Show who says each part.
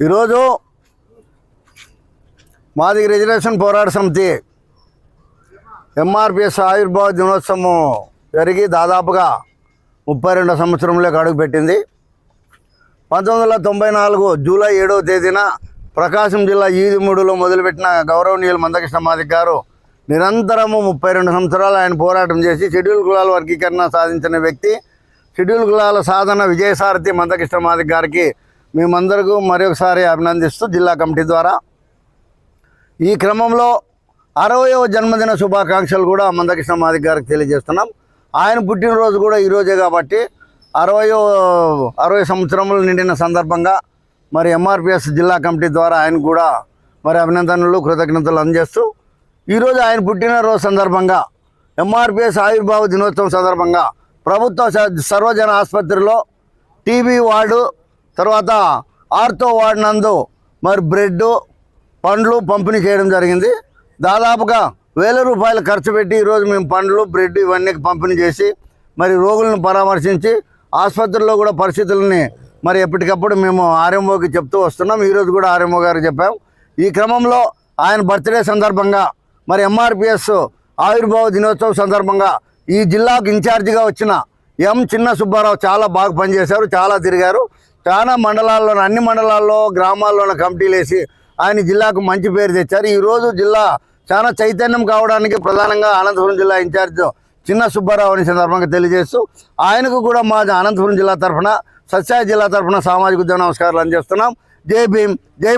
Speaker 1: ఈరోజు మాది రిజర్వేషన్ పోరాట సమితి ఎంఆర్పిఎస్ ఆవిర్భావ దినోత్సవం జరిగి దాదాపుగా ముప్పై రెండో సంవత్సరంలోకి అడుగుపెట్టింది పంతొమ్మిది వందల తొంభై నాలుగు జూలై ఏడవ తేదీన ప్రకాశం జిల్లా ఈదిమూడులో మొదలుపెట్టిన గౌరవనీయులు మందకృష్ణ మాదిక్ గారు నిరంతరము ముప్పై రెండు సంవత్సరాలు ఆయన పోరాటం చేసి షెడ్యూల్ కులాల వర్గీకరణ సాధించిన వ్యక్తి షెడ్యూల్ కులాల సాధన విజయసారథి మందకృష్ణ మాదిక్ గారికి మేమందరకు మరొకసారి అభినందిస్తూ జిల్లా కమిటీ ద్వారా ఈ క్రమంలో అరవయవ జన్మదిన శుభాకాంక్షలు కూడా మందకృష్ణ మాదిక్ గారికి తెలియజేస్తున్నాం. ఆయన పుట్టినరోజు కూడా ఈరోజే కాబట్టి అరవయో అరవై సంవత్సరములు నిండిన సందర్భంగా మరి ఎంఆర్పిఎస్ జిల్లా కమిటీ ద్వారా ఆయన కూడా మరి అభినందనలు కృతజ్ఞతలు అందజేస్తూ ఈరోజు ఆయన పుట్టినరోజు సందర్భంగా ఎంఆర్పిఎస్ ఆవిర్భావ దినోత్సవం సందర్భంగా ప్రభుత్వ సర్వజన ఆసుపత్రిలో టీబీ వార్డు తర్వాత ఆర్తో వాడినందు మరి బ్రెడ్ పండ్లు పంపిణీ చేయడం జరిగింది. దాదాపుగా వేల రూపాయలు ఖర్చు పెట్టి ఈరోజు మేము పండ్లు బ్రెడ్ ఇవన్నీ పంపిణీ చేసి మరి రోగులను పరామర్శించి ఆసుపత్రుల్లో కూడా పరిస్థితులని మరి ఎప్పటికప్పుడు మేము ఆర్ఎంఓకి చెప్తూ వస్తున్నాం. ఈరోజు కూడా ఆర్ఎంఓ గారు చెప్పాం. ఈ క్రమంలో ఆయన బర్త్డే సందర్భంగా మరి ఎంఆర్పిఎస్ ఆవిర్భావ దినోత్సవం సందర్భంగా ఈ జిల్లాకు ఇన్ఛార్జిగా వచ్చిన ఎం చిన్న సుబ్బారావు చాలా బాగా పనిచేశారు చాలా తిరిగారు. చాలా మండలాల్లో అన్ని మండలాల్లో గ్రామాల్లోన కమిటీలు వేసి ఆయన జిల్లాకు మంచి పేరు తెచ్చారు. ఈరోజు జిల్లా చాలా చైతన్యం కావడానికి ప్రధానంగా అనంతపురం జిల్లా ఇన్ఛార్జ్ చిన్న సుబ్బారావు అని సందర్భంగా తెలియజేస్తూ ఆయనకు కూడా మా అనంతపురం జిల్లా తరఫున సత్యాయ జిల్లా తరఫున సామాజిక ఉద్యమ నమస్కారాలు అందజేస్తున్నాం. జై భీమ్ జై